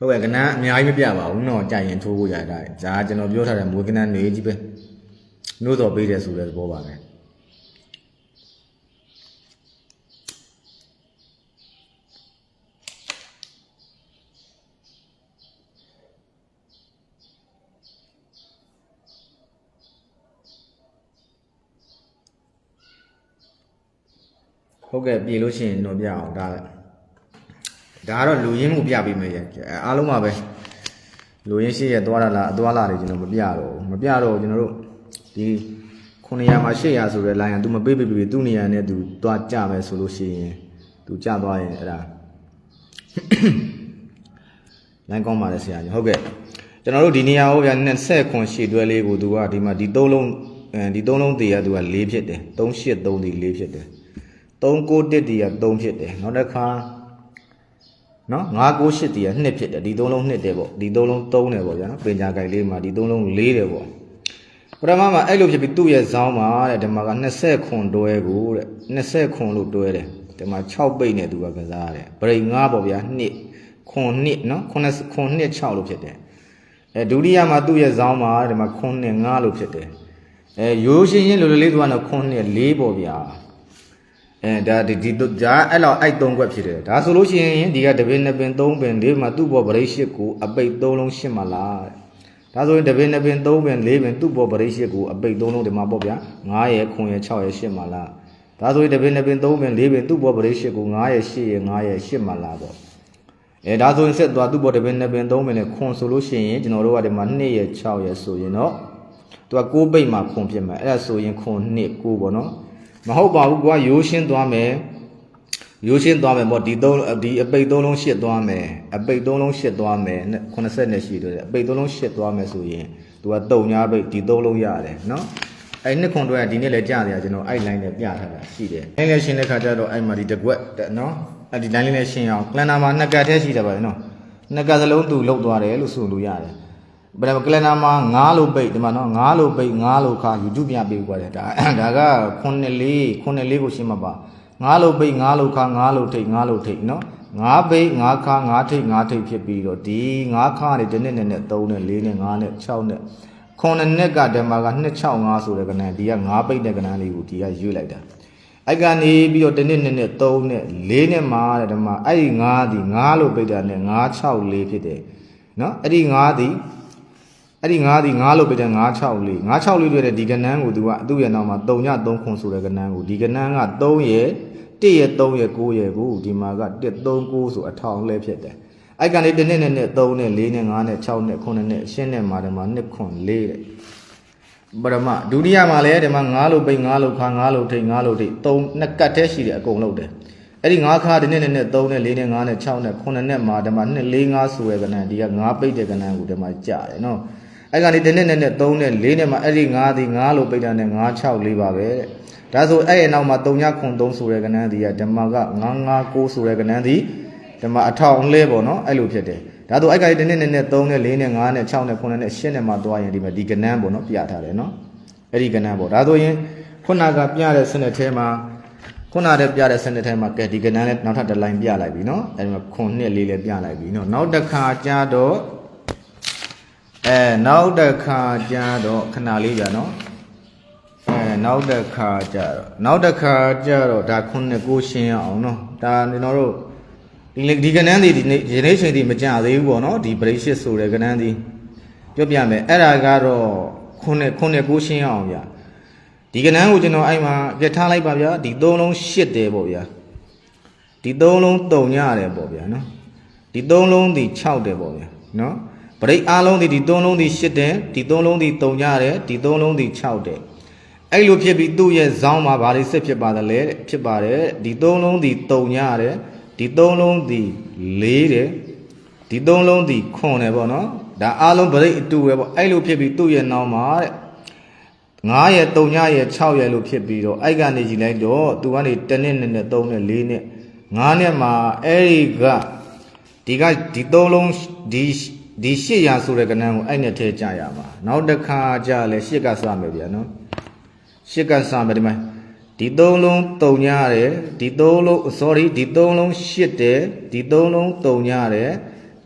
ဟုတ်ကဲ့ကနန်းအများကြီးမပြပါဘူးနော်ကြာရင်ထိုးဖို့ရတာဒါကကျွန်တော်ပြောထားတဲ့မွေးကနန်းနေကြီးပဲမျိုးတော်ပေးတယ်ဆိုတဲ့သဘောပါပဲဟုတ်ကဲ့ပြေလို့ရှိရင်ကျွန်တော်ပြအောင်ဒါလည်း ဒါကတော့လူရင်းမှုပြပေးမယ်ရဲ့အားလုံးပါပဲလူရင်းရှိရဲ့သွားရလားအသွားလာတွေကျွန်တော်မပြတော့ဘူးမပြတော့ကျွန်တော်တို့ဒီ900မှာ800ဆိုတဲ့ line က तू မပေးပေးပေးသူ့နေရာနဲ့ तू သွားကြမယ်ဆိုလို့ရှိရင် तू ကြသွားရင်အဲ့ဒါ line ကောင်းပါလေဆရာကြီးဟုတ်ကဲ့ကျွန်တော်တို့ဒီနေရာဟိုဗျာ20ခွန်ရှေ့တွဲလေးကို तू ကဒီမှာဒီသုံးလုံးအဲဒီသုံးလုံးတည်က तू က4ဖြစ်တယ်383ဒီ4ဖြစ်တယ်391တည်က3ဖြစ်တယ်နောက်တစ်ခါ နော်998တီးက2ဖြစ်တယ်ဒီသုံးလုံး2တယ်ပေါ့ဒီသုံးလုံး3တယ်ပေါ့ဗျာနော်ပင်ညာကြိုက်လေးမှာဒီသုံးလုံး4တယ်ပေါ့ပထမမှာအဲ့လိုဖြစ်ပြီးသူ့ရဲ့ဇောင်းမှာတဲ့ဒီမှာက20ခွန်တွဲကိုတဲ့20ခွန်လို့တွဲတယ်ဒီမှာ6ပိတ်နဲ့သူကကစားတယ်ဗရိတ်9ပေါ့ဗျာ2ခွန်2နော်ခွန်ခွန်2 6လို့ဖြစ်တယ်အဲဒုတိယမှာသူ့ရဲ့ဇောင်းမှာဒီမှာခွန်2 5လို့ဖြစ်တယ်အဲရိုးရှင်းရှင်းလိုလိုလေးသူကတော့ခွန်2 4ပေါ့ဗျာ အဲဒါဒီဒီတို့ဒါအဲ့လောက်အိုက်သုံးခွက်ဖြစ်တယ်ဒါဆိုလို့ရှိရင်ဒီကတပင်းနှစ်ပင်သုံးပင်လေးမှာသူ့ဘောပရိတ်ရှစ်ကိုအပိတ်သုံးလုံးရှစ်မလားတဲ့ဒါဆိုရင်တပင်းနှစ်ပင်သုံးပင်လေးပင်သူ့ဘောပရိတ်ရှစ်ကိုအပိတ်သုံးလုံးဒီမှာပေါ့ဗျာ9ရဲ့9ရဲ့6ရဲ့8မလားဒါဆိုရင်တပင်းနှစ်ပင်သုံးပင်လေးပင်သူ့ဘောပရိတ်ရှစ်ကို9ရဲ့8ရဲ့9ရဲ့8မလားပေါ့အဲဒါဆိုရင်ဆက်သွားသူ့ဘောတပင်းနှစ်ပင်သုံးပင်နဲ့ခွန်ဆိုလို့ရှိရင်ကျွန်တော်တို့ကဒီမှာ2ရဲ့6ရဲ့ဆိုရင်တော့သူက6ပိတ်မှာခွန်ဖြစ်မှာအဲ့ဒါဆိုရင်ခွန်2 9ပေါ့နော် မဟုတ်ပါဘူးကွာရိုးရှင်းသွားမယ်ရိုးရှင်းသွားမယ်ပေါ့ဒီသုံးဒီအပိတ်သုံးလုံးရှစ်သွားမယ်အပိတ်သုံးလုံးရှစ်သွားမယ်80နဲ့ရှိတယ်အပိတ်သုံးလုံးရှစ်သွားမယ်ဆိုရင်သူကတုံညာပိတ်ဒီသုံးလုံးရတယ်နော်အဲ့နှစ်ခွန်တော့ဒီနေ့လည်းကြားတယ်ကျွန်တော်အဲ့ line နဲ့ပြထားတာရှိတယ်အဲ့လည်းရှင်းတဲ့ခါကျတော့အဲ့မှာဒီတကွက်တဲ့နော်အဲ့ဒီ line လေးလည်းရှင်းအောင်ကလန်နာမှာနှစ်ကတ်တည်းရှိတယ်ပါလေနော်နှစ်ကတ်စလုံးသူလုတ်သွားတယ်လို့ဆိုလို့ရတယ် ဘယ်မှာကလန်နာမှာ9လို့ပိတ်ဒီမှာနော်9လို့ပိတ်9လို့ခါ YouTube ပြပေးသွားတယ်ဒါဒါက9လေး9လေးကိုရှင်းမှာပါငါးလို့ပိတ်ငါးလို့ခါငါးလို့ထိတ်ငါးလို့ထိတ်နော်ငါးပိတ်ငါးခါငါးထိတ်ငါးထိတ်ဖြစ်ပြီးတော့ဒီငါးခါနေတစ်နှစ်နဲ့နဲ့3နဲ့4နဲ့5နဲ့6နဲ့ခုနှစ်နှစ်ကဓမ္မက265ဆိုတဲ့ကဏ္ဍဒီကငါးပိတ်တဲ့ကဏ္ဍလေးကိုဒီကရွေ့လိုက်တာအဲ့ကနေပြီးတော့တစ်နှစ်နဲ့နဲ့3နဲ့4နဲ့မှာတဲ့ဓမ္မအဲ့ဒီငါးဒီငါးလို့ပိတ်တာနဲ့964ဖြစ်တယ်နော်အဲ့ဒီငါးဒီ အဲ့ဒီငါးဒီငါးလို့ပြတဲ့964 964တွေ့တဲ့ဒီကဏ္ဍကိုသူကသူ့ရဲ့နောက်မှာ3ည3ခွန်ဆိုတဲ့ကဏ္ဍကိုဒီကဏ္ဍက3ရဲ့1ရဲ့3ရဲ့9ရဲ့ကိုဒီမှာက1 3 9ဆိုအထောင်လဲဖြစ်တယ်အဲ့ကနေတစ်နှစ်နဲ့နဲ့3နဲ့4နဲ့5နဲ့6နဲ့9နဲ့အရှင်းနဲ့မှာဒီမှာ2ခွန်4တဲ့ပရမဒုတိယမှာလည်းဒီမှာ9လို့ပိတ်9လို့ခါ9လို့ထိတ်9လို့ထိတ်3နှစ်ကတ်တည်းရှိတယ်အကုန်လုံးတယ်အဲ့ဒီ9ခါဒီနေ့နဲ့နဲ့3နဲ့4နဲ့5နဲ့6နဲ့9နဲ့မှာဒီမှာ2 4 5ဆိုရဲ့ကဏ္ဍဒီက9ပိတ်တဲ့ကဏ္ဍကိုဒီမှာကြားတယ်နော် အဲ့ကနေတစ်နှစ်နဲ့နဲ့3နဲ့4နဲ့မှအဲ့ဒီ9ဒီ9လို့ပိတ်တာနဲ့9 6 4ပါပဲတဲ့ဒါဆိုအဲ့ရဲ့နောက်မှာ3ညခွန်3ဆိုတဲ့ကဏ္ဍဒီကဓမ္မက9 9 9ဆိုတဲ့ကဏ္ဍဒီဓမ္မအထောင်လဲပေါ့နော်အဲ့လိုဖြစ်တယ်ဒါဆိုအဲ့ကနေတစ်နှစ်နဲ့နဲ့3နဲ့4နဲ့5နဲ့6နဲ့9နဲ့10နဲ့မှသွားရင်ဒီမှာဒီကဏ္ဍပေါ့နော်ပြထားတယ်နော်အဲ့ဒီကဏ္ဍပေါ့ဒါဆိုရင်ခုနကပြတဲ့စနစ်ထဲမှာခုနကပြတဲ့စနစ်ထဲမှာကဲဒီကဏ္ဍနဲ့နောက်ထပ်တစ်လိုင်းပြလိုက်ပြီနော်အဲ့ဒီမှာခွန်နှစ်လေးလည်းပြလိုက်ပြီနော်နောက်တစ်ခါကြာတော့ အဲနောက်တစ်ခါကြာတော့ခဏလေးကြာနော်အဲနောက်တစ်ခါကြာတော့နောက်တစ်ခါကြာတော့ဒါခုနှစ်ကိုရှင်းအောင်နော်ဒါကျွန်တော်တို့ဒီလေဒီကနန်းဒီဒီနေ့ဒီနေ့ချိန်ဒီမကြသေးဘူးပေါ့နော်ဒီ break shit ဆိုတဲ့ကနန်းဒီပြောပြမယ်အဲ့ဒါကတော့ခုနှစ်ခုနှစ်ကိုရှင်းအောင်ဗျာဒီကနန်းကိုကျွန်တော်အဲ့မှာပြထားလိုက်ပါဗျာဒီသုံးလုံးရှစ်တယ်ပေါ့ဗျာဒီသုံးလုံးတုံညရတယ်ပေါ့ဗျာနော်ဒီသုံးလုံးဒီ6တယ်ပေါ့ဗျာနော် ပရိတ်အားလုံးဒီဒီသုံးလုံးဒီ၈တယ်ဒီသုံးလုံးဒီ3ညတယ်ဒီသုံးလုံးဒီ6တယ်အဲ့လိုဖြစ်ပြီးသူ့ရဲ့ဇောင်းမှာဘာလေးစစ်ဖြစ်ပါသလဲတဲ့ဖြစ်ပါတယ်ဒီသုံးလုံးဒီ3ညတယ်ဒီသုံးလုံးဒီ4တယ်ဒီသုံးလုံးဒီခွန်တယ်ပေါ့နော်ဒါအားလုံးပရိတ်အတူပဲပေါ့အဲ့လိုဖြစ်ပြီးသူ့ရဲ့နောက်မှာတဲ့9ရဲ့3ညရဲ့6ရဲ့လို့ဖြစ်ပြီးတော့အဲ့ကနေကြည့်လိုက်တော့သူကနေ1နဲ့2နဲ့3နဲ့4နဲ့9နဲ့မှာအဲ့ဒီကဒီကဒီသုံးလုံးဒီ ဒီ800ဆိုတဲ့ကဏ္ဍကိုအဲ့နဲ့ထဲကြရမှာနောက်တစ်ခါကြလဲ8ကစမယ်ဗျာနော်8ကစမယ်ဒီမှာဒီသုံးလုံးတုံညရတယ်ဒီသုံးလုံး sorry ဒီသုံးလုံး8တယ်ဒီသုံးလုံးတုံညရတယ်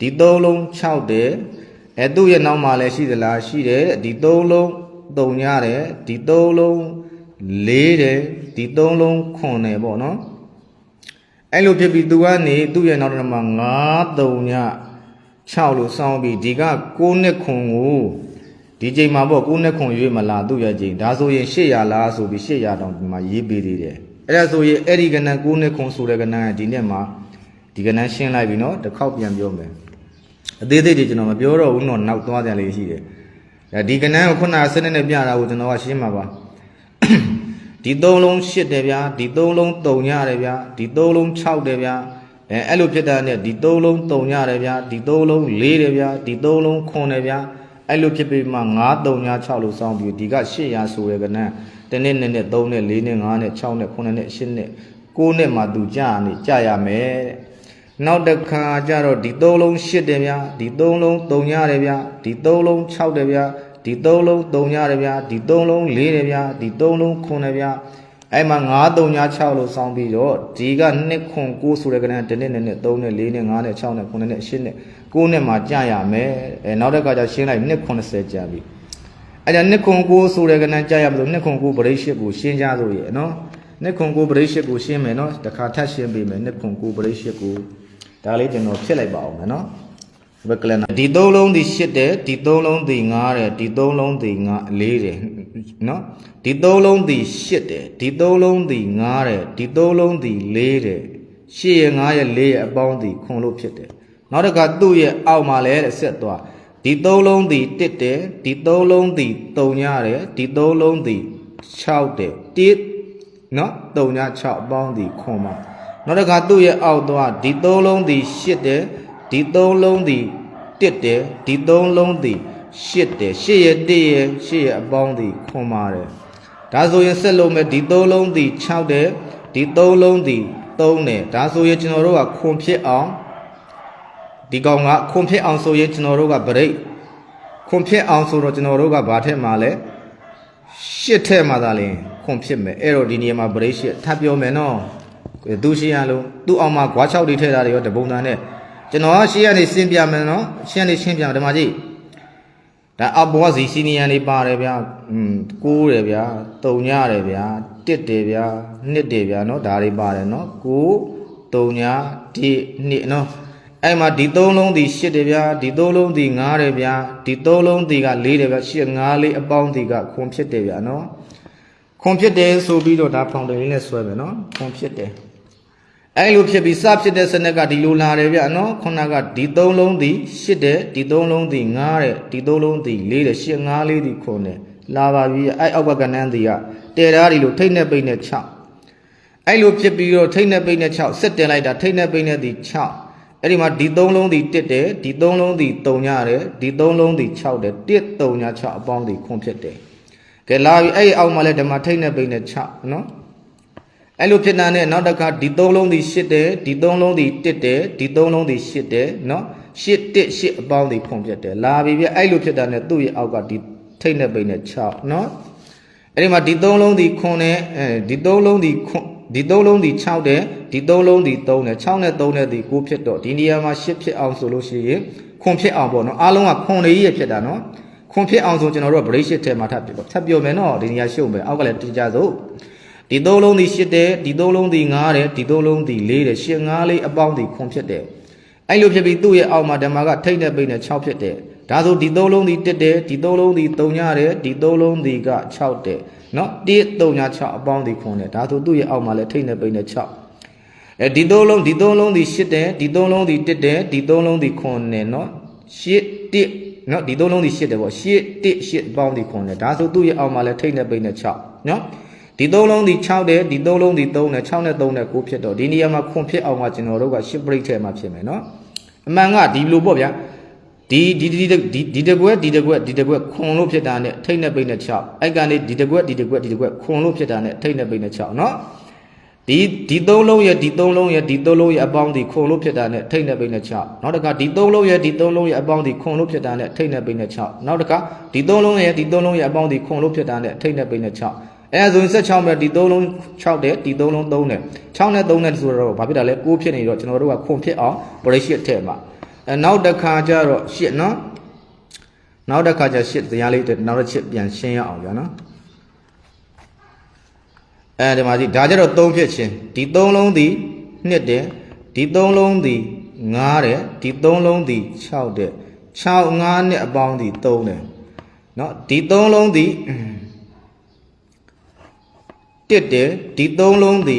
ဒီဒီသုံးလုံး6တယ်အဲသူ့ရဲ့နောက်မှာလည်းရှိသလားရှိတယ်တဲ့ဒီသုံးလုံးတုံရတယ်ဒီသုံးလုံး4တယ်ဒီသုံးလုံး9တယ်ပေါ့နော်အဲ့လိုဖြစ်ပြီးသူကနေသူ့ရဲ့နောက်တစ်မှာ9 3ည 6လို့စောင်းပြီးဒီက9နှစ်ခွန်ကိုဒီချိန်မှာပေါ့9နှစ်ခွန်ရွေးမလားသူ့ရဲ့ချိန်ဒါဆိုရင်800လားဆိုပြီး800တောင်ဒီမှာရေးပေးသေးတယ်အဲ့ဒါဆိုရင်အဲ့ဒီကဏ္ဍ9နှစ်ခွန်ဆိုတဲ့ကဏ္ဍကဒီနေ့မှာဒီကဏ္ဍရှင်းလိုက်ပြီနော်တစ်ခေါက်ပြန်ပြောမယ်အသေးသေးတွေကျွန်တော်မပြောတော့ဘူးတော့နောက်သွားကြလေးရှိတယ်အဲဒီကဏ္ဍကိုခုနကစနစ်နဲ့ပြတာကိုကျွန်တော်ကရှင်းမှာပါဒီသုံးလုံး၈တယ်ဗျာဒီသုံးလုံး၃ညတယ်ဗျာဒီသုံးလုံး6တယ်ဗျာ အဲအဲ့လိုဖြစ်တာနဲ့ဒီသုံးလုံး၃ညတယ်ဗျာဒီသုံးလုံး၄တယ်ဗျာဒီသုံးလုံး9တယ်ဗျာအဲ့လိုဖြစ်ပြီးမှ9 3ည6လို့စောင်းပြီးဒီက800ဆိုရကနန်းတနေ့နဲ့နဲ့3နဲ့4နဲ့5နဲ့6နဲ့9နဲ့8နဲ့9နဲ့မှသူကြာနေကြာရမယ်တဲ့နောက်တစ်ခါကျတော့ဒီသုံးလုံး၈တယ်ဗျာဒီသုံးလုံး၃ညတယ်ဗျာဒီသုံးလုံး6တယ်ဗျာဒီသုံးလုံး3ညတယ်ဗျာဒီသုံးလုံး4တယ်ဗျာဒီသုံးလုံး9တယ်ဗျာ အဲ့မှာ9 3ည6လို့စောင်းပြီးတော့ဒီက2ခွန်9ဆိုတဲ့ကဏ္ဍတနေ့နဲ့နဲ့3နဲ့4နဲ့5နဲ့6နဲ့9နဲ့8နဲ့9နဲ့မှကြာရမယ်အဲနောက်တစ်ခါကျရှင်းလိုက်290ကြာပြီအဲ့ဒါ2ခွန်9ဆိုတဲ့ကဏ္ဍကြာရမလို့2ခွန်9ပရိရှစ်ကိုရှင်းကြဆိုရယ်နော်2ခွန်9ပရိရှစ်ကိုရှင်းမယ်နော်တစ်ခါထပ်ရှင်းပေးမယ်2ခွန်9ပရိရှစ်ကိုဒါလေးကျွန်တော်ဖြစ်လိုက်ပါအောင်မယ်နော် ဘက်ကလန်ဒီသုံးလုံးဒီရှစ်တယ်ဒီသုံးလုံးဒီငားတယ်ဒီသုံးလုံးဒီငါလေးတယ်နော်ဒီသုံးလုံးဒီရှစ်တယ်ဒီသုံးလုံးဒီငားတယ်ဒီသုံးလုံးဒီလေးတယ်ရှစ်ရဲ့ငားရဲ့လေးရဲ့အပေါင်းဒီခွန်လို့ဖြစ်တယ်နောက်တစ်ခါသူ့ရဲ့အောက်မှာလဲတဲ့ဆက်သွားဒီသုံးလုံးဒီတစ်တယ်ဒီသုံးလုံးဒီတုံရတယ်ဒီသုံးလုံးဒီ6တယ်တစ်နော်တုံည6အပေါင်းဒီခွန်မှာနောက်တစ်ခါသူ့ရဲ့အောက်သွားဒီသုံးလုံးဒီ8တယ် ဒီသုံးလုံးဒီတစ်တယ်ဒီသုံးလုံးဒီ8တယ်8ရဲ့1ရဲ့8ရဲ့အပေါင်းဒီခွန်ပါတယ်ဒါဆိုရင်ဆက်လို့မယ်ဒီသုံးလုံးဒီ6တယ်ဒီသုံးလုံးဒီ3တယ်ဒါဆိုရင်ကျွန်တော်တို့ကခွန်ဖြစ်အောင်ဒီကောင်ကခွန်ဖြစ်အောင်ဆိုရင်ကျွန်တော်တို့ကဗရိတ်ခွန်ဖြစ်အောင်ဆိုတော့ကျွန်တော်တို့ကဘာထက်မှာလဲရှစ်ထက်မှာသာလင်ခွန်ဖြစ်မယ်အဲ့တော့ဒီနေရာမှာဗရိတ်ရှစ်ထပ်ပြောမယ်နော်သူရှင်းရလို့သူ့အောင်မှာဂွား6တွေထည့်တာတွေရောတပုံတန်နဲ့ ကျွန်တော်ကရှင်းရနေရှင်းပြမယ်နော်ရှင်းနေရှင်းပြမယ်ဒီမှာကြည့်ဒါအဘောစီစီနီယန်လေးပါတယ်ဗျာอืม9တယ်ဗျာ3ညတယ်ဗျာ1တယ်ဗျာ2တယ်ဗျာနော်ဒါတွေပါတယ်နော်9 3ည1 2နော်အဲ့မှာဒီ3လုံးဒီ8တယ်ဗျာဒီ3လုံးဒီ9တယ်ဗျာဒီ3လုံးဒီက4တယ်ဗျာ8 9လေးအပေါင်းဒီကခွန်ဖြစ်တယ်ဗျာနော်ခွန်ဖြစ်တယ်ဆိုပြီးတော့ဒါဖောင်တယ်လေးနဲ့ဆွဲမယ်နော်ခွန်ဖြစ်တယ် အဲ့လိုဖြစ်ပြီးစဖြစ်တဲ့စနစ်ကဒီလိုလာတယ်ဗျာနော်ခုနကဒီ၃လုံးဒီ၈တယ်ဒီ၃လုံးဒီ9တဲ့ဒီ၃လုံးဒီ၄တယ်၈9လေးဒီခွန်တယ်လာပါပြီအဲ့အောက်ကကနန်းဒီကတဲသားဒီလိုထိတ်နဲ့ပိတ်နဲ့6အဲ့လိုဖြစ်ပြီးတော့ထိတ်နဲ့ပိတ်နဲ့6စစ်တင်လိုက်တာထိတ်နဲ့ပိတ်နဲ့ဒီ6အဲ့ဒီမှာဒီ၃လုံးဒီ1တယ်ဒီ၃လုံးဒီ3ညတယ်ဒီ၃လုံးဒီ6တယ်1 3ည6အပေါင်းဒီခွန်ဖြစ်တယ်ကဲလာပြီအဲ့ဒီအောက်မှာလဲဓမ္မထိတ်နဲ့ပိတ်နဲ့6နော် အဲ့လိုဖြစ်တာနဲ့နောက်တစ်ခါဒီသုံးလုံးဒီရှစ်တယ်ဒီသုံးလုံးဒီတစ်တယ်ဒီသုံးလုံးဒီရှစ်တယ်နော်ရှစ်တစ်ရှစ်အပေါင်းဒီဖွန်ဖြစ်တယ်လာပြီပြအဲ့လိုဖြစ်တာနဲ့သူ့ရဲ့အောက်ကဒီထိတ်နဲ့ပိတ်နဲ့6နော်အဲ့ဒီမှာဒီသုံးလုံးဒီခွန်နဲ့အဲဒီသုံးလုံးဒီခွန်ဒီသုံးလုံးဒီ6တယ်ဒီသုံးလုံးဒီ3တယ်6နဲ့3နဲ့ဒီ9ဖြစ်တော့ဒီနေရာမှာ10ဖြစ်အောင်ဆိုလို့ရှိရင်ခွန်ဖြစ်အောင်ပေါ့နော်အားလုံးကခွန်လေးရဖြစ်တာနော်ခွန်ဖြစ်အောင်ဆိုကျွန်တော်တို့က break 10ထဲမှာထပ်ပြတော့ထပ်ပြောမယ်နော်ဒီနေရာရှုပ်မယ်အောက်ကလည်းတကြစို့ ဒီသုံးလုံးဒီ8တယ်ဒီသုံးလုံးဒီ9တယ်ဒီသုံးလုံးဒီ4တယ်8 9လေးအပေါင်းဒီခွန်ဖြစ်တယ်အဲ့လိုဖြစ်ပြီးသူ့ရဲ့အောက်မှာဓမ္မကထိတ်နဲ့ပိတ်နဲ့6ဖြစ်တယ်ဒါဆိုဒီသုံးလုံးဒီ1တယ်ဒီသုံးလုံးဒီ3ညတယ်ဒီသုံးလုံးဒီက6တယ်နော်1 3ည6အပေါင်းဒီခွန်တယ်ဒါဆိုသူ့ရဲ့အောက်မှာလည်းထိတ်နဲ့ပိတ်နဲ့6အဲဒီသုံးလုံးဒီသုံးလုံးဒီ8တယ်ဒီသုံးလုံးဒီ1တယ်ဒီသုံးလုံးဒီခွန်တယ်နော်8 1နော်ဒီသုံးလုံးဒီ8တယ်ပေါ့8 1 8အပေါင်းဒီခွန်တယ်ဒါဆိုသူ့ရဲ့အောက်မှာလည်းထိတ်နဲ့ပိတ်နဲ့6နော် ဒီသုံးလုံးဒီ6တယ်ဒီသုံးလုံးဒီ3တယ်6နဲ့3နဲ့9ဖြစ်တော့ဒီနေရာမှာခွန်ဖြစ်အောင်ကကျွန်တော်တို့က10 break ထဲမှာဖြစ်မယ်နော်အမှန်ကဒီလိုပေါ့ဗျာဒီဒီဒီဒီဒီတကွက်ဒီတကွက်ဒီတကွက်ခွန်လို့ဖြစ်တာနဲ့ထိတ်နဲ့ပိတ်နဲ့6အဲ့ကနေဒီတကွက်ဒီတကွက်ဒီတကွက်ခွန်လို့ဖြစ်တာနဲ့ထိတ်နဲ့ပိတ်နဲ့6နော်ဒီဒီသုံးလုံးရဲ့ဒီသုံးလုံးရဲ့ဒီသုံးလုံးရဲ့အပေါင်းဒီခွန်လို့ဖြစ်တာနဲ့ထိတ်နဲ့ပိတ်နဲ့6နောက်တစ်ခါဒီသုံးလုံးရဲ့ဒီသုံးလုံးရဲ့အပေါင်းဒီခွန်လို့ဖြစ်တာနဲ့ထိတ်နဲ့ပိတ်နဲ့6နောက်တစ်ခါဒီသုံးလုံးရဲ့ဒီသုံးလုံးရဲ့အပေါင်းဒီခွန်လို့ဖြစ်တာနဲ့ထိတ်နဲ့ပိတ်နဲ့6 အဲဆိုရင်16ပဲဒီ3လုံး6တယ်ဒီ3လုံး3တယ်6နဲ့3နဲ့ဆိုတော့ဘာဖြစ်တာလဲ9ဖြစ်နေတော့ကျွန်တော်တို့ကခွန်ဖြစ်အောင် bracket ထည့်မှာအဲနောက်တစ်ခါကျတော့ရှစ်နော်နောက်တစ်ခါကျရှစ်တရားလေးတစ်နောက်တစ်ချက်ပြန်ရှင်းရအောင်ဗျာနော်အဲဒီမှာဒီဒါကြတော့၃ဖြစ်ချင်းဒီ၃လုံးဒီနှစ်တဲ့ဒီ၃လုံးဒီ၅တဲ့ဒီ၃လုံးဒီ6တဲ့6 5နဲ့အပေါင်းဒီ3တဲ့နော်ဒီ၃လုံးဒီ တစ်တဲ့ဒီ၃လုံးဒီ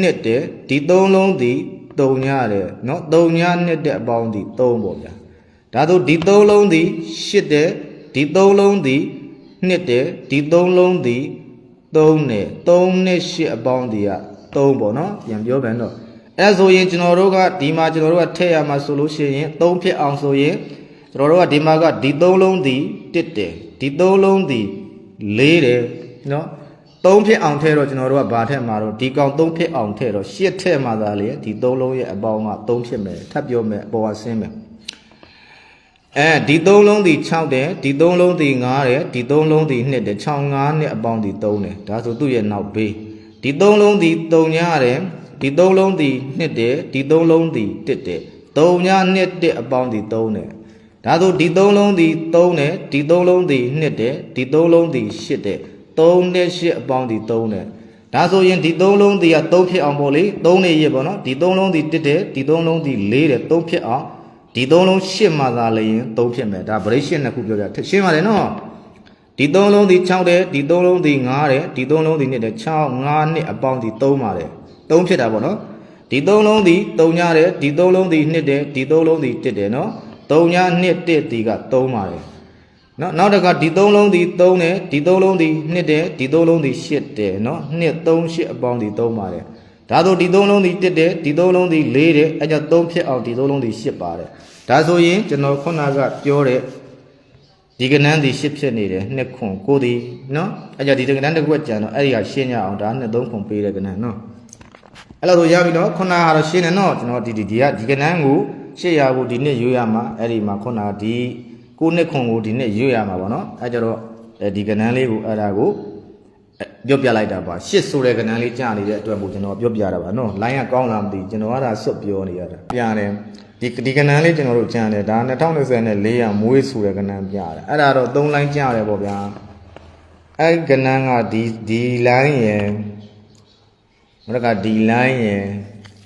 နှစ်တဲ့ဒီ၃လုံးဒီ3ညတဲ့နော်3ညနှစ်တဲ့အပေါင်းဒီ3ပေါ့ဗျာဒါဆိုဒီ၃လုံးဒီ8တဲ့ဒီ၃လုံးဒီနှစ်တဲ့ဒီ၃လုံးဒီ3နဲ့3နဲ့8အပေါင်းဒီက3ပေါ့နော်ပြန်ပြောပြန်တော့အဲဆိုရင်ကျွန်တော်တို့ကဒီမှာကျွန်တော်တို့ကထည့်ရမှာဆိုလို့ရှိရင်3ဖြစ်အောင်ဆိုရင်ကျွန်တော်တို့ကဒီမှာကဒီ3လုံးဒီ1တယ်ဒီ3လုံးဒီ4တယ်နော် 3ဖြစ်အောင်ထည့်တော့ကျွန်တော်တို့ကဘာထည့်မှာတော့ဒီကောင်3ဖြစ်အောင်ထည့်တော့8ထည့်မှာသာလေဒီ3လုံးရဲ့အပေါင်းက3ဖြစ်မယ်ထပ်ပြောမယ်အပေါ်ကဆင်းမယ်အဲဒီသုံးလုံးဒီ6တယ်ဒီသုံးလုံးဒီ9တယ်ဒီသုံးလုံးဒီ2တယ်6 5နဲ့အပေါင်းဒီ3တယ်ဒါဆိုသူ့ရဲ့နောက်ဘေးဒီသုံးလုံးဒီ3ညတယ်ဒီသုံးလုံးဒီ2တယ်ဒီသုံးလုံးဒီ1တယ်3ည2တက်အပေါင်းဒီ3တယ်ဒါဆိုဒီသုံးလုံးဒီ3တယ်ဒီသုံးလုံးဒီ2တယ်ဒီသုံးလုံးဒီ8တယ် 3နဲ့8အပေါင်းဒီ3တယ်ဒါဆိုရင်ဒီသုံးလုံးဒီက3ဖြစ်အောင်ပေါ့လေ3နေရပေါ့နော်ဒီသုံးလုံးဒီ1တယ်ဒီသုံးလုံးဒီ4တယ်3ဖြစ်အောင်ဒီသုံးလုံးရှစ်မှသာလျင်သုံးဖြစ်မယ်ဒါဗရိတ်ရှစ်နှစ်ခုပြောပြရှင်းပါတယ်နော်ဒီသုံးလုံးဒီ6တယ်ဒီသုံးလုံးဒီ9တယ်ဒီသုံးလုံးဒီ2တယ်6 5နှစ်အပေါင်းဒီ3ပါတယ်3ဖြစ်တာပေါ့နော်ဒီသုံးလုံးဒီ3ညတယ်ဒီသုံးလုံးဒီ2တယ်ဒီသုံးလုံးဒီ1တယ်နော်3ည2 1ဒီက3ပါတယ် နော်နောက်တစ်ခါဒီသုံးလုံးဒီ3တယ်ဒီသုံးလုံးဒီ2တယ်ဒီသုံးလုံးဒီ8တယ်နော်2 3 8အပေါင်းဒီ3ပါတယ်ဒါဆိုဒီသုံးလုံးဒီ1တယ်ဒီသုံးလုံးဒီ4တယ်အဲကြောင့်3ဖြစ်အောင်ဒီသုံးလုံးဒီ8ပါတယ်ဒါဆိုရင်ကျွန်တော်ခုနကပြောတဲ့ဒီကနန်းဒီ8ဖြစ်နေတယ်နှစ်ခွန်ကိုဒီနော်အဲကြောင့်ဒီကနန်းတစ်ခွက်ကြံတော့အဲ့ဒီဟာရှင်းရအောင်ဒါနှစ်သုံးခွန်ပေးတဲ့ကနန်းနော်အဲ့လိုဆိုရပြီနော်ခုနကတော့ရှင်းတယ်နော်ကျွန်တော်ဒီဒီဒီကဒီကနန်းကို800ကိုဒီနှစ်ရွေးရမှာအဲ့ဒီမှာခုနကဒီ ကိုနှစ်ခွန်ကိုဒီနှစ်ရွေးရမှာပေါ့နော်အဲကြတော့ဒီကနန်းလေးကိုအဲ့ဒါကိုပြောပြလိုက်တာပါရှစ်ဆိုတဲ့ကဏ္ဍလေးကြာနေတဲ့အတွက်မို့ကျွန်တော်ပြောပြတာပါနော်လိုင်းကကောင်းလားမသိကျွန်တော်ကဒါစွတ်ပြောနေရတာပြန်တယ်ဒီဒီကဏ္ဍလေးကျွန်တော်တို့ကြာတယ်ဒါ2024နဲ့400မွေးဆိုတဲ့ကဏ္ဍပြတယ်အဲ့ဒါတော့3လိုင်းကြာတယ်ပေါ့ဗျာအဲ့ကဏ္ဍကဒီဒီလိုင်းရယ်နောက်တစ်ခါဒီလိုင်းရယ်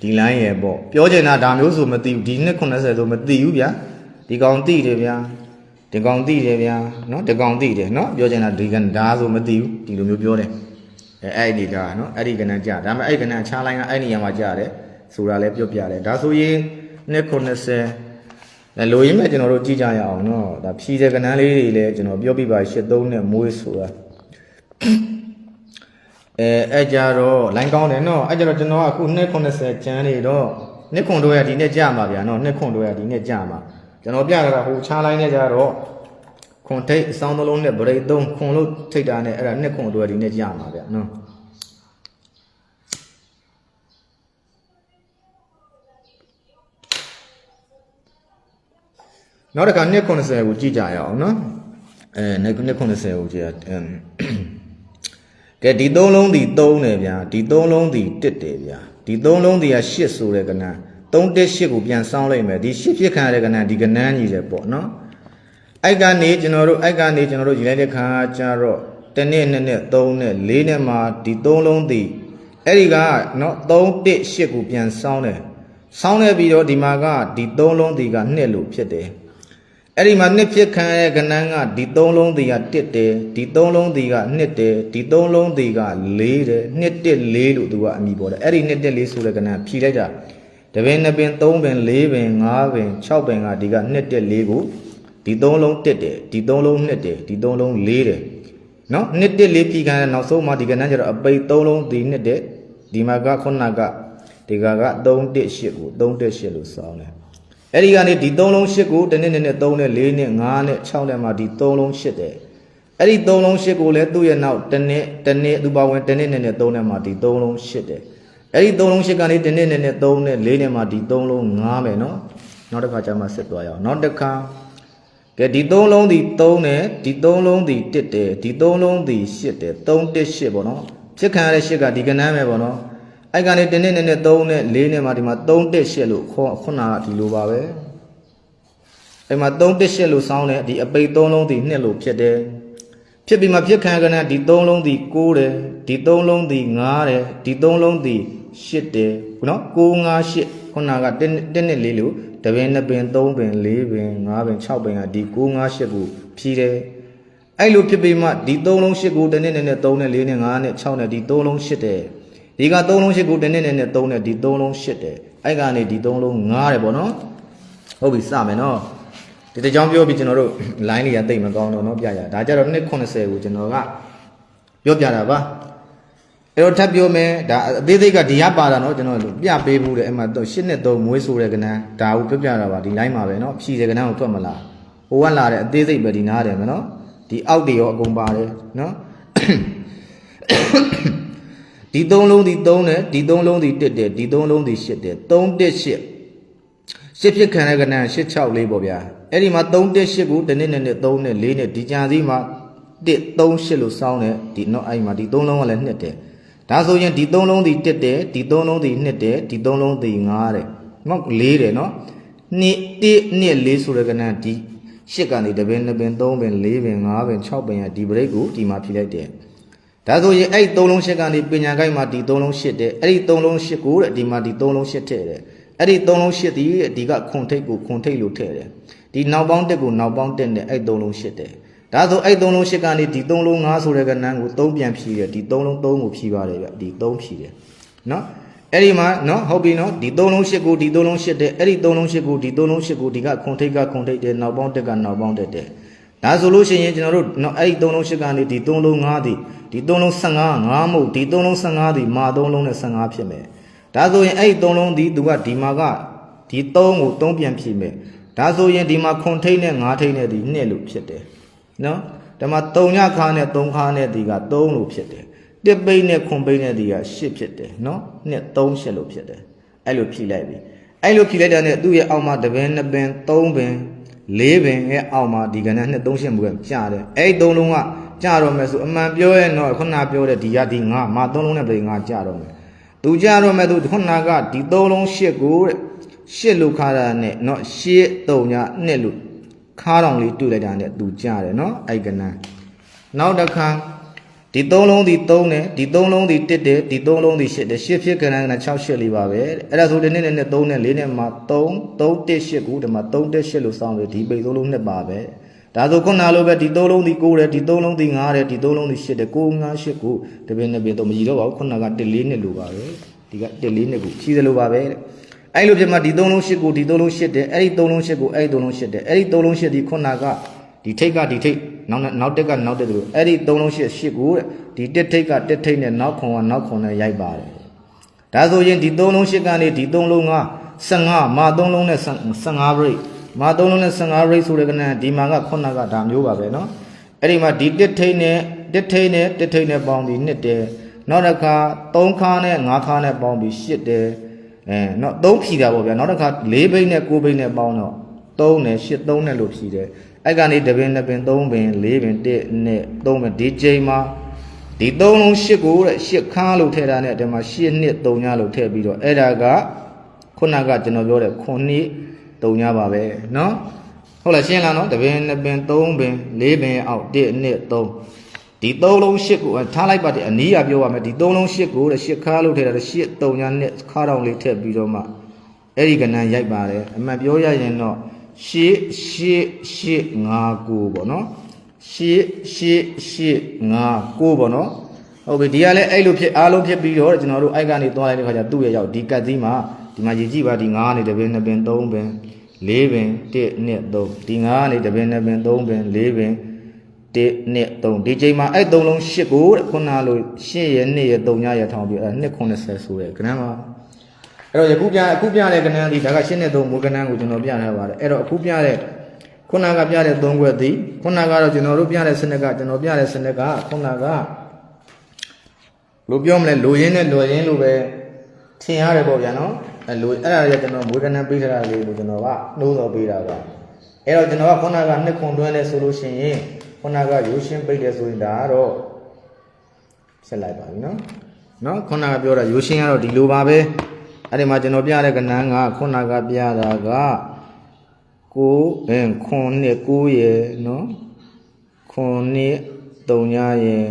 ဒီလိုင်းရယ်ပေါ့ပြောချင်တာဒါမျိုးဆိုမသိဘူးဒီနှစ်90ဆိုမသိဘူးဗျာဒီကောင်သိတယ်ဗျာ ဒီကောင်သိတယ်ဗျာနော်ဒီကောင်သိတယ်နော်ပြောချင်တာဒီကန်ဒါဆိုမသိဘူးဒီလိုမျိုးပြောတယ်အဲအဲ့ဒီဒါနော်အဲ့ဒီကဏ္ဍကြာဒါပေမဲ့အဲ့ဒီကဏ္ဍချားလိုင်းကအဲ့ဒီနေရာမှာကြာတယ်ဆိုတာလည်းပြောပြတယ်ဒါဆိုရင်နှစ်90အဲလိုရင်းမဲ့ကျွန်တော်တို့ကြည့်ကြရအောင်နော်ဒါဖြီးတဲ့ကဏ္ဍလေးတွေလည်းကျွန်တော်ပြောပြပါ83နဲ့မွေးဆိုတာအဲအဲ့ကြတော့ line ကောင်းတယ်နော်အဲ့ကြတော့ကျွန်တော်ကအခုနှစ်90ကျန်းနေတော့နှစ်ခွန်တို့ရဒီနေ့ကြာမှာဗျာနော်နှစ်ခွန်တို့ရဒီနေ့ကြာမှာ ကျွန်တော်ပြတာကဟိုချား line နဲ့ကြတော့ခွန်ထိတ်အစောင်းသလုံးနဲ့ဗရိတ်သုံးခွန်လို့ထိတ်တာနဲ့အဲ့ဒါနှစ်ခွန်တို့ရဒီနေ့ကြာမှာဗျာနော်နောက်တစ်ခါ290ကိုကြည့်ကြရအောင်နော်အဲ290ကိုကြည့်ရအမ်ကဲဒီသုံးလုံးဒီ3တယ်ဗျာဒီသုံးလုံးဒီ1တယ်ဗျာဒီသုံးလုံးဒီက8ဆိုတဲ့ကဏ္ဍ 318ကိုပြန်စောင်းလိုက်မယ်ဒီ8ဖြစ်ခံရတဲ့ကဏ္ဍဒီကဏ္ဍကြီးတယ်ပေါ့နော်အဲ့ကနေကျွန်တော်တို့အဲ့ကနေကျွန်တော်တို့ယူလိုက်တဲ့ခါကျတော့တနည်းနှစ်နဲ့3နဲ့4နဲ့မှာဒီ3လုံးဒီအဲ့ဒီကနော်318ကိုပြန်စောင်းတယ်စောင်းနေပြီးတော့ဒီမှာကဒီ3လုံးဒီက2လို့ဖြစ်တယ်အဲ့ဒီမှာနှစ်ဖြစ်ခံရတဲ့ကဏ္ဍကဒီသုံးလုံးဒီက1တယ်ဒီသုံးလုံးဒီက2တယ်ဒီသုံးလုံးဒီက4တယ်2 1 4လို့သူကအမည်ပေါ်တယ်အဲ့ဒီ2 1 4ဆိုတဲ့ကဏ္ဍဖြီလိုက်တာ တပင်2ပင်3ပင်4ပင်5ပင်6ပင်ကဒီက2 1 4ကိုဒီသုံးလုံး1တယ်ဒီသုံးလုံး2တယ်ဒီသုံးလုံး4တယ်နော်2 1 4ဖြီခံရနောက်ဆုံးမှာဒီကဏ္ဍကျတော့အပိတ်3လုံးဒီ2တယ်ဒီမှာကခုနကဒီကက3 1 8ကို3 1 8လို့စောင်းတယ်အဲ့ဒီကနေဒီ3လုံး8ကိုတစ်နှစ်နဲ့နဲ့3နဲ့4နဲ့5နဲ့6နဲ့မှာဒီ3လုံး8တယ်အဲ့ဒီ3လုံး8ကိုလည်းသူ့ရဲ့နောက်တစ်နှစ်တစ်နှစ်သူပါဝင်တစ်နှစ်နဲ့နဲ့3နဲ့မှာဒီ3လုံး8တယ် အဲ့ဒီ၃လုံး၈ကန်လေးတနေ့နဲ့နဲ့၃နဲ့၄နဲ့မှဒီ၃လုံး၅ပဲနော်နောက်တစ်ခါကျမှဆက်သွားရအောင်နောက်တစ်ခါကဲဒီ၃လုံးဒီ၃နဲ့ဒီ၃လုံးဒီ1တယ်ဒီ၃လုံးဒီ8တယ်3 1 8ပေါ့နော်ဖြစ်ခံရတဲ့8ကဒီကနန်းပဲပေါ့နော်အဲ့ကနေတနေ့နဲ့နဲ့3နဲ့4နဲ့မှဒီမှာ3 1 8လို့ခေါ်ခုနကဒီလိုပါပဲအဲ့မှာ3 1 8လို့စောင်းတယ်ဒီအပိတ်3လုံးဒီ2လို့ဖြစ်တယ်ဖြစ်ပြီးမှဖြစ်ခံရကနန်းဒီ3လုံးဒီ6တယ်ဒီ3လုံးဒီ9တယ်ဒီ3လုံးဒီ1 10တယ်နော်9 5 8ခုနက1 1နဲ့4လို့တပင်2ပင်3ပင်4ပင်5ပင်6ပင်ကဒီ9 5 8ကိုဖြီးတယ်အဲ့လိုဖြစ်ပြီးမှဒီ3လုံး8ကိုတစ်နှစ်နဲ့3နဲ့4နဲ့5နဲ့6နဲ့ဒီ3လုံး8တယ်ဒီက3လုံး8ကိုတစ်နှစ်နဲ့3နဲ့ဒီ3လုံး8တယ်အဲ့ကနေဒီ3လုံး9တယ်ပေါ့နော်ဟုတ်ပြီစမယ်နော် ဒီတကြောင်ပြောပြီးကျွန်တော်တို့ line လေးရတိတ်မကောင်းတော့เนาะပြရဒါကြတော့290ကိုကျွန်တော်ကပြောပြတာပါ အဲ့တော့ထပ်ပြောမယ်ဒါအသေးသေးကဒီရပါတာနော်ကျွန်တော်ပြပေးဘူးတယ်အဲ့မှာတော့၈နှစ်တော့မွေးဆိုတဲ့ကဏ္ဍဒါကိုပြောပြတာပါဒီ line မှာပဲနော်ဖြီတဲ့ကဏ္ဍကိုတွက်မလားဟိုကလာတဲ့အသေးစိတ်ပဲဒီနားတယ်မနော်ဒီအောက်တွေရောအကုန်ပါတယ်နော်ဒီ၃လုံးဒီ၃နဲ့ဒီ၃လုံးဒီ၁တဲ့ဒီ၃လုံးဒီ၈တဲ့၃၁၈ရှစ်ဖြစ်ခံတဲ့ကဏ္ဍ664ပေါ့ဗျာအဲ့ဒီမှာ318ကိုတနည်းနဲ့နဲ့3နဲ့4နဲ့ဒီကြံစည်းမှာ138လို့စောင်းတယ်ဒီ not အဲ့မှာဒီ3လုံးကလည်းနှစ်တယ် ဒါဆိုရင်ဒီ3လုံးဒီ1တယ်ဒီ3လုံးဒီ2တယ်ဒီ3လုံးဒီ5တယ်နော်4တယ်နော်နှစ်1နှစ်4ဆိုတဲ့ကဏ္ဍဒီရှစ်ကနေတစ်ပင်နှစ်ပင်3ပင်4ပင်5ပင်6ပင်ရဒီ break ကိုဒီမှာဖြည့်လိုက်တယ်ဒါဆိုရင်အဲ့ဒီ၃လုံးရှစ်ကနေပညာကိုက်မှာဒီ၃လုံးရှစ်တယ်အဲ့ဒီ၃လုံးရှစ်ကိုတဲ့ဒီမှာဒီ၃လုံးရှစ်ထည့်တယ်အဲ့ဒီ၃လုံးရှစ်ဒီတဲ့ဒီကခွန်ထိတ်ကိုခွန်ထိတ်လို့ထည့်တယ်ဒီနောက်ပေါင်းတက်ကိုနောက်ပေါင်းတက်နဲ့အဲ့၃လုံးရှစ်တယ် ဒါဆိုအဲ့၃လုံးရှစ်ကနေဒီ၃လုံး၅ဆိုတဲ့ကဏ္ဍကို၃ပြန်ဖြည့်တယ်ဒီ၃လုံး၃ကိုဖြည့်ပါတယ်ဗျဒီ၃ဖြည့်တယ်နော်အဲ့ဒီမှာနော်ဟုတ်ပြီနော်ဒီ၃လုံးရှစ်ကိုဒီ၃လုံးရှစ်တယ်အဲ့ဒီ၃လုံးရှစ်ကိုဒီ၃လုံးရှစ်ကိုဒီကခွန်ထိတ်ကခွန်ထိတ်တယ်နောက်ပေါင်းတက်ကနောက်ပေါင်းတက်တယ်ဒါဆိုလို့ရှိရင်ကျွန်တော်တို့နော်အဲ့ဒီ၃လုံးရှစ်ကနေဒီ၃လုံး၅ဒီဒီ၃လုံး15 5မဟုတ်ဒီ၃လုံး15ဒီမာ၃လုံးနဲ့15ဖြစ်မယ်ဒါဆိုရင်အဲ့ဒီ၃လုံးဒီသူကဒီမှာကဒီ၃ကို၃ပြန်ဖြည့်မယ်ဒါဆိုရင်ဒီမှာခွန်ထိတ်နဲ့၅ထိတ်နဲ့ဒီ2လို့ဖြစ်တယ် နော်ဒါမှာ3ညခါနဲ့3ခါနဲ့ဒီက3လို့ဖြစ်တယ်တစ်ပိတ်နဲ့ခွန်ပိတ်နဲ့ဒီက8ဖြစ်တယ်နော်2 3 8လို့ဖြစ်တယ်အဲ့လိုဖြည့်လိုက်ပြီအဲ့လိုဖြည့်လိုက်တဲ့နဲ့သူ့ရဲ့အောက်မှာတစ်ပင်နှစ်ပင်သုံးပင်လေးပင်ရဲ့အောက်မှာဒီကဏ္ဍ2 3 8မူကကြားတယ်အဲ့ဒီ၃လုံးကကြားတော့မယ်ဆိုအမှန်ပြောရဲ့တော့ခုနပြောတဲ့ဒီရဒီငါမာ၃လုံးနဲ့ပြည်ငါကြားတော့မယ်သူကြားတော့မယ်သူခုနကဒီ၃လုံး8ကိုတဲ့8လို့ခါတာနဲ့เนาะ8 3ည2လို့ ခါတောင်လေးတွေ့လိုက်တာနဲ့သူကြတယ်နော်အိုက်ကနန်းနောက်တစ်ခါဒီသုံးလုံးဒီ3နဲ့ဒီသုံးလုံးဒီ1တဲ့ဒီသုံးလုံးဒီ8တဲ့8ဖြစ်ကဏ္ဍကဏ္ဍ6 8လေးပါပဲအဲ့ဒါဆိုဒီနေ့နဲ့နဲ့3နဲ့4နဲ့မှာ3 3 1 8ကိုဒီမှာ3 1 8လို့စောင်းပြီးဒီပိတ်သုံးလုံးနှစ်ပါပဲဒါဆိုခုနလိုပဲဒီသုံးလုံးဒီ9တဲ့ဒီသုံးလုံးဒီ9တဲ့ဒီသုံးလုံးဒီ8တဲ့9 5 8ကိုဒီပင်နဲ့ပင်တော့မကြည့်တော့ပါဘူးခုနက1 4နဲ့လိုပါပဲဒီက1 4နဲ့ကိုရှိသလိုပါပဲတဲ့ အဲ့လိုဖြစ်မှဒီသုံးလုံး8ကိုဒီသုံးလုံး8တယ်အဲ့ဒီသုံးလုံး8ကိုအဲ့ဒီသုံးလုံး8တယ်အဲ့ဒီသုံးလုံး8ဒီခုနကဒီထိတ်ကဒီထိတ်နောက်နောက်တက်ကနောက်တက်သူအဲ့ဒီသုံးလုံး8 8ကိုတဲ့ဒီတက်ထိတ်ကတက်ထိတ်နဲ့နောက်ခွန်ကနောက်ခွန်နဲ့ရိုက်ပါတယ်ဒါဆိုရင်ဒီသုံးလုံး8ကနေဒီသုံးလုံးက15မာသုံးလုံးနဲ့15 break မာသုံးလုံးနဲ့15 break ဆိုတဲ့ကနဒီမှာကခုနကဒါမျိုးပါပဲเนาะအဲ့ဒီမှာဒီတက်ထိတ်နဲ့တက်ထိတ်နဲ့တက်ထိတ်နဲ့ပေါင်းပြီးနှစ်တယ်နောက်တစ်ခါ3ခါနဲ့5ခါနဲ့ပေါင်းပြီး8တယ် အဲနော်3ဖြီတာပေါ့ဗျာနောက်တစ်ခါ4ဘိတ်နဲ့6ဘိတ်နဲ့ပေါင်းတော့3နဲ့8 3နဲ့လို့ဖြီတယ်အဲ့ကနေတပင်2ပင်3ပင်4ပင်1နဲ့3ပင်ဒီချိန်မှာဒီ3လုံး8ကိုတဲ့8ခန်းလို့ထည့်တာနဲ့ဒီမှာ8နှစ်3ညလို့ထည့်ပြီးတော့အဲ့ဒါကခုနကကျွန်တော်ပြောတဲ့9နှစ်3ညပါပဲနော်ဟုတ်လားရှင်းလားနော်တပင်2ပင်3ပင်4ပင်အောက်1နှစ်3 ဒီ3လုံး8ကိုထားလိုက်ပါတဲ့အနီးရပြောပါမယ်ဒီ3လုံး8ကိုတဲ့8ခါလို့ထည့်တာ8 3ညနဲ့ခါတောင်လေးထည့်ပြီးတော့မှအဲ့ဒီကဏ္ဍရိုက်ပါတယ်အမှန်ပြောရရင်တော့ရှေ့ရှေ့ရှေ့ငါကိုပေါ့နော်ရှေ့ရှေ့ရှေ့ငါကိုပေါ့နော်ဟုတ်ပြီဒီကလည်းအဲ့လိုဖြစ်အားလုံးဖြစ်ပြီးတော့ကျွန်တော်တို့အိုက်ကနေသွားလိုက်တဲ့ခါကျသူ့ရဲ့ရောက်ဒီကတ်သီးမှာဒီမှာရေကြည့်ပါဒီငါးနေတပင်နှစ်ပင်သုံးပင်လေးပင်တစ်နှစ်သုံးဒီငါးနေတပင်နှစ်ပင်သုံးပင်လေးပင် တစ်နှစ်သုံးဒီချိန်မှာအဲ့သုံးလုံးရှစ်ကိုတဲ့ခုနလိုရှစ်ရဲ့နှစ်ရဲ့သုံးညရဲ့ထောင်ပြီးအဲ့နှစ်90ဆိုတဲ့ကဏ္ဍမှာအဲ့တော့ယခုပြအခုပြတဲ့ကဏ္ဍဒီဒါကရှင်းတဲ့သုံးမူကဏ္ဍကိုကျွန်တော်ပြထားပါတယ်အဲ့တော့အခုပြတဲ့ခုနကပြတဲ့သုံးခွက်သည်ခုနကတော့ကျွန်တော်တို့ပြတဲ့စနစ်ကကျွန်တော်ပြတဲ့စနစ်ကခုနကလို့ပြောမလဲလိုရင်းနဲ့လွယ်ရင်းလို့ပဲထင်ရတယ်ပေါ့ဗျာနော်အဲလိုအဲ့ဒါတွေကကျွန်တော်မူကဏ္ဍပေးထားတာလေးကိုကျွန်တော်ကနှိုးတော်ပေးတာပါအဲ့တော့ကျွန်တော်ကခုနကနှစ်ခွန်တွန်းလဲဆိုလို့ရှိရင် ခုနကရိုးရှင်းပိတ်တယ်ဆိုရင်ဒါကတော့ဆက်လိုက်ပါပြီနော်နော်ခုနကပြောတာရိုးရှင်းကတော့ဒီလိုပါပဲအဲ့ဒီမှာကျွန်တော်ပြတဲ့ကဏ္ဍကခုနကပြတာက9 9အဲခွန်နှစ်9ရယ်နော်ခွန်နှစ်3ညရယ်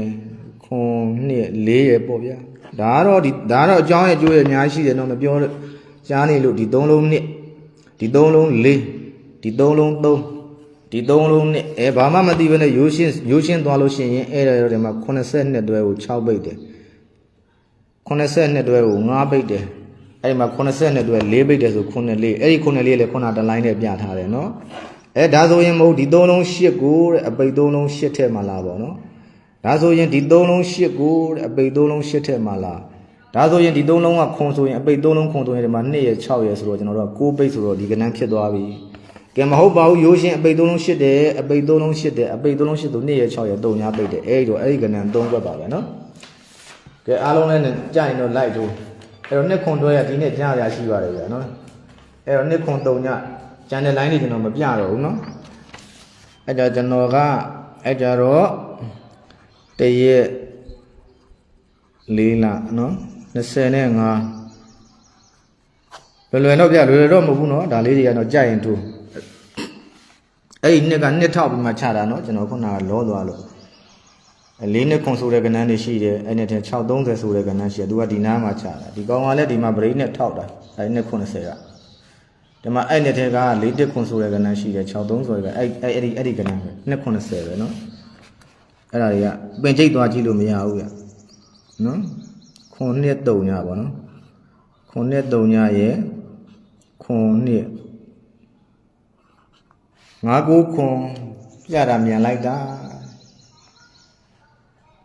ခွန်နှစ်4ရယ်ပေါ့ဗျာဒါကတော့ဒီဒါကတော့အကြောင်းရဲ့အကျိုးရဲ့အများကြီးရှိတယ်နော်မပြောလို့ကြားနေလို့ဒီ3လုံးနှစ်ဒီ3လုံး4ဒီ3လုံး3 ဒီ3လုံးနှစ်အဲဘာမှမသိဘဲနဲ့ရိုးရှင်းရိုးရှင်းသွားလို့ရှိရင်အဲ့ဒါတော့ဒီမှာ82တွဲကို6ပိတ်တယ်82တွဲကို9ပိတ်တယ်အဲ့ဒီမှာ82တွဲ4ပိတ်တယ်ဆို9 4အဲ့ဒီ9 4လည်းခုနတလိုင်းနဲ့ပြထားတယ်နော်အဲဒါဆိုရင်မဟုတ်ဒီ3လုံး8ကိုတဲ့အပိတ်3လုံး8ထဲမှာလာပေါ့နော်ဒါဆိုရင်ဒီ3လုံး8ကိုတဲ့အပိတ်3လုံး8ထဲမှာလာဒါဆိုရင်ဒီ3လုံးကခွန်ဆိုရင်အပိတ်3လုံးခွန်ဆိုရင်ဒီမှာ2ရယ်6ရယ်ဆိုတော့ကျွန်တော်တို့က6ပိတ်ဆိုတော့ဒီကဏ္ဍဖြစ်သွားပြီ ကဲမဟုတ်ပါဘူးရိုးရှင်းအပိတ်3လုံး8တယ်အပိတ်3လုံး8တယ်အပိတ်3လုံး8ဆို2ရယ်6ရယ်3ညာပိတ်တယ်အဲ့ဒီတော့အဲ့ဒီကဏ္ဍ3ကွက်ပါပဲနော်ကဲအားလုံးလည်းကြာရင်တော့လိုက်တို့အဲ့တော့နှစ်ခွန်တွဲရဒီနေ့ကြားရရှိပါတယ်ဗျာနော်အဲ့တော့နှစ်ခွန်3ညကျန်တဲ့ line တွေကျွန်တော်မပြတော့ဘူးနော်အဲ့တော့ကျွန်တော်ကအဲ့ကြတော့တရက်လေးလနော်25လွယ်လွယ်တော့ပြလွယ်လွယ်တော့မဟုတ်ဘူးနော်ဒါလေးတွေကတော့ကြိုက်ရင်တူ အဲ့ဒီနှစ်ကနှစ်ထောက်ပြီးမှခြာတာနော်ကျွန်တော်ခုနကလောသွားလို့အဲလေးနှစ်ခွန်ဆိုတဲ့ကဏ္ဍတွေရှိတယ်အဲ့နဲ့ထဲ630ဆိုတဲ့ကဏ္ဍရှိတယ်သူကဒီနားမှာခြာတာဒီကောင်ကလည်းဒီမှာဗရိတ်နဲ့ထောက်တာအဲ့နှစ်90ကဒီမှာအဲ့နဲ့ထဲကလေးတစ်ခွန်ဆိုတဲ့ကဏ္ဍရှိတယ်63ဆိုတဲ့အဲ့အဲ့အဲ့ဒီအဲ့ဒီကဏ္ဍပဲနှစ်90ပဲနော်အဲ့ဒါတွေကပင်ကျိတ်သွားကြည့်လို့မရဘူးဗျနော်ခွန်နှစ်3ညပါနော်ခွန်နှစ်3ညရဲ့ခွန်နှစ် ငါကိုခွန်ပြတာမြန်လိုက်တာ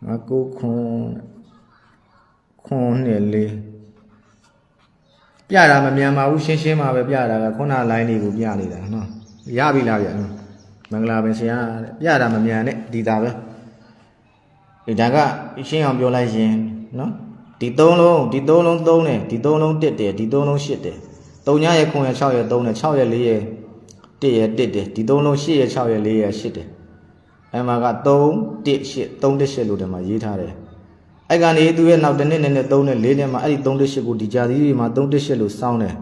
ငါကိုခွန်ခွန်နှစ်လေးပြတာမမြန်ပါဘူးရှင်းရှင်းပါပဲပြတာကခုနလိုင်းလေးကိုပြနေတာနော်ရပြီလားဗျာနော်မင်္ဂလာပင်ဆရာတဲ့ပြတာမမြန်နဲ့ဒီတာပဲဒီဒါကရှင်းအောင်ပြောလိုက်ရင်နော်ဒီသုံးလုံးဒီသုံးလုံးသုံးတယ်ဒီသုံးလုံးတစ်တယ်ဒီသုံးလုံးရှစ်တယ်သုံးညရဲ့ခွန်ရဲ့6ရဲ့3နဲ့6ရဲ့4ရဲ့ 1ရဲ့1တယ်ဒီသုံးလုံး8ရဲ့6ရဲ့4ရဲ့8တယ်အဲ့မှာက3 1 8 3 1 8လို့တည်းမှာရေးထားတယ်အဲ့ကနေသူရဲ့နောက်တစ်နှစ်နဲ့နဲ့3နဲ့4နဲ့မှာအဲ့ဒီ3 1 8ကိုဒီကြာသီးတွေမှာ3 1 8လို့စောင်းတယ်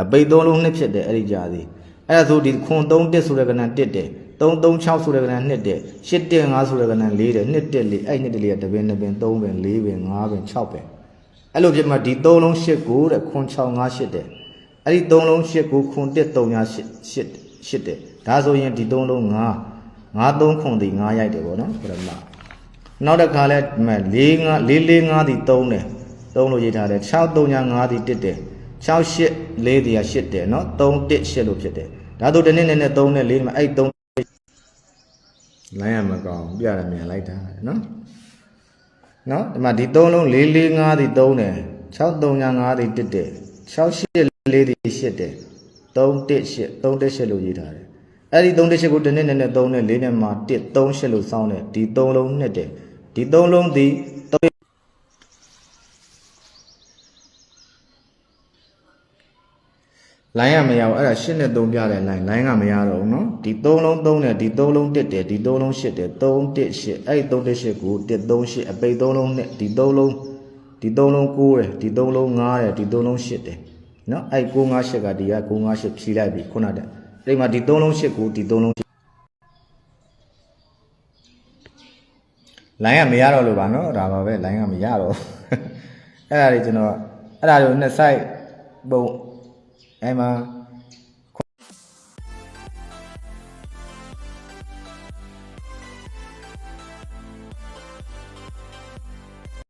အပိတ်3လုံးနှစ်ဖြစ်တယ်အဲ့ဒီကြာသီးအဲ့ဒါဆိုဒီခွန်3 1ဆိုတဲ့ကဏ္ဍ1တယ်3 3 6ဆိုတဲ့ကဏ္ဍ2တယ်8 1 5ဆိုတဲ့ကဏ္ဍ4တယ်2 1 4အဲ့2 1 4ကတပင်း2ပင်3ပင်4ပင်5ပင်6ပင်အဲ့လိုဖြစ်မှဒီ3လုံး8ကိုတဲ့ခွန်6 5 8တယ်အဲ့ဒီ3လုံး8ကိုခွန်1 3 8 8 8တယ်ဒါဆိုရင်ဒီ3လုံး9 9 3ခွန်ဒီ9ရိုက်တယ်ပေါ့နော်ပရမနောက်တစ်ခါလဲဒီမှာ4 5 4 4 5ဒီ3တယ်3လို့ရေးထားတယ်6 3ညာ5ဒီ1တယ်6 8 4ဒီက8တယ်နော်3 1 8လို့ဖြစ်တယ်ဒါဆိုတနေ့နဲ့နဲ့3နဲ့4ဒီမှာအဲ့3လိုင်းရမကောင်းပြရမြန်လိုက်တာနော်နော်ဒီမှာဒီ3လုံး4 4 5ဒီ3တယ်6 3ညာ5ဒီ1တယ်6 8 4ဒီ8တယ် 3 1 8 3 1 8လို့ရေးထားတယ်အဲ့ဒီ3 1 8ကိုတနေ့နဲ့နဲ့3နဲ့4နဲ့မှာ1 3 8လို့စောင်းတယ်ဒီ3လုံးနှစ်တယ်ဒီ3လုံးဒီလိုင်းကမရဘူးအဲ့ဒါ8နဲ့3ပြတဲ့လိုင်းလိုင်းကမရတော့ဘူးเนาะဒီ3လုံး3နဲ့ဒီ3လုံး1တယ်ဒီ3လုံး8တယ်3 1 8အဲ့ဒီ3 1 8ကို1 3 8အပိတ်3လုံးနဲ့ဒီ3လုံးဒီ3လုံး9တယ်ဒီ3လုံး9တယ်ဒီ3လုံး8တယ် နော်အဲ့958ကဒီက958ဖြီးလိုက်ပြီခုနတက်အဲ့မှာဒီ3လုံး8ကိုဒီ3လုံးလိုင်းကမရတော့လို့ပါနော်ဒါပါပဲလိုင်းကမရတော့အဲ့ဒါတွေကျွန်တော်အဲ့ဒါတွေနဲ့ site ပုံအဲ့မှာ